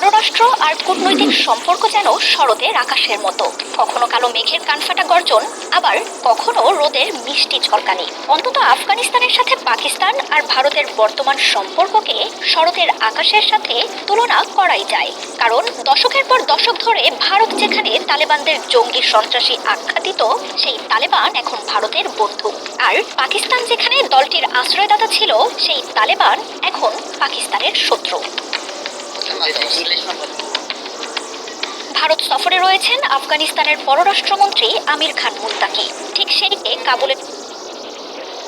পররাষ্ট্র আর কূটনৈতিক সম্পর্ক যেন শরতের আকাশের মতো। কখনো কালো মেঘের কানফাটা গর্জন, আবার কখনো রোদের মিষ্টি ঝলকানি। অন্তত আফগানিস্তানের সাথে পাকিস্তান আর ভারতের বর্তমান সম্পর্ককে শরতের আকাশের সাথে তুলনা করাই যায়। কারণ দশকের পর দশক ধরে ভারত যেখানে তালেবানদের জঙ্গি সন্ত্রাসী আখ্যা দিত সেই তালেবান এখন ভারতের বন্ধু। আর পাকিস্তান যেখানে দলটির আশ্রয়দাতা ছিল, সেই তালেবান এখন পাকিস্তানের শত্রু। ভারত সফরে রয়েছেন আফগানিস্তানের পররাষ্ট্রমন্ত্রী আমির খান মুত্তাকি ঠিক সেই কাবুলের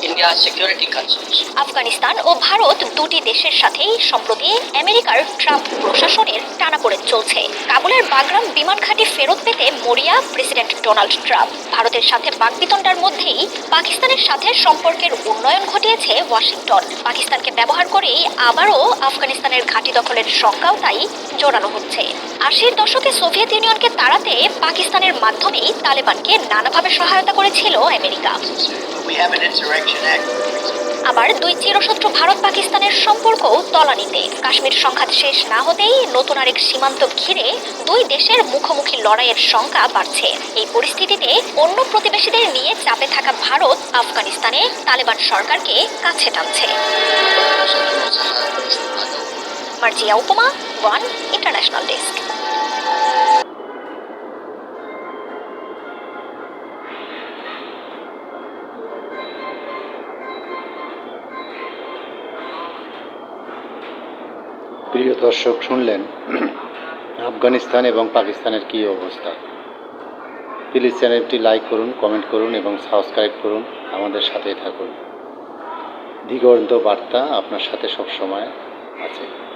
Security concerns. আফগানিস্তান ও ভারত দুটি দেশের সাথেই সম্প্রতি আমেরিকার ট্রাম্প প্রশাসনের টানাপোড়েন চলছে। কাবুলের বাগরাম বিমান ঘাঁটি ফেরত পেতে মরিয়া প্রেসিডেন্ট ডোনাল্ড ট্রাম্প। ভারতের সাথে বাকবিতণ্ডার মধ্যেই পাকিস্তানের সাথে সম্পর্কের উন্নয়ন ঘটিয়েছে ওয়াশিংটন। পাকিস্তানকে ব্যবহার করেই আবারও আফগানিস্তানের ঘাঁটি দখলের শঙ্কাও তাই জোরালো হচ্ছে। আশির দশকে সোভিয়েত ইউনিয়নকে তাড়াতে পাকিস্তানের মাধ্যমেই তালেবানকে নানাভাবে সহায়তা করেছিল আমেরিকা। আবার দুই চিরশত্রু ভারত পাকিস্তানের সম্পর্ক তলানিতে। কাশ্মীর সংঘাত শেষ না হতেই নতুন আরেক সীমান্ত ঘিরে দুই দেশের মুখোমুখি লড়াইয়ের সংখ্যা বাড়ছে। এই পরিস্থিতিতে অন্য প্রতিবেশীদের নিয়ে চাপে থাকা ভারত আফগানিস্তানে তালেবান সরকারকে কাছে টানছে। মার্জিয়া উপমা, ওয়ান ইন্টারন্যাশনাল ডেস্ক। প্রিয় দর্শক, শুনলেন আফগানিস্তান এবং পাকিস্তানের কী অবস্থা? প্লিজ চ্যানেলটি লাইক করুন, কমেন্ট করুন এবং সাবস্ক্রাইব করুন আমাদের সাথেই থাকুন। দিগন্ত বার্তা আপনার সাথে সব সময় আছে।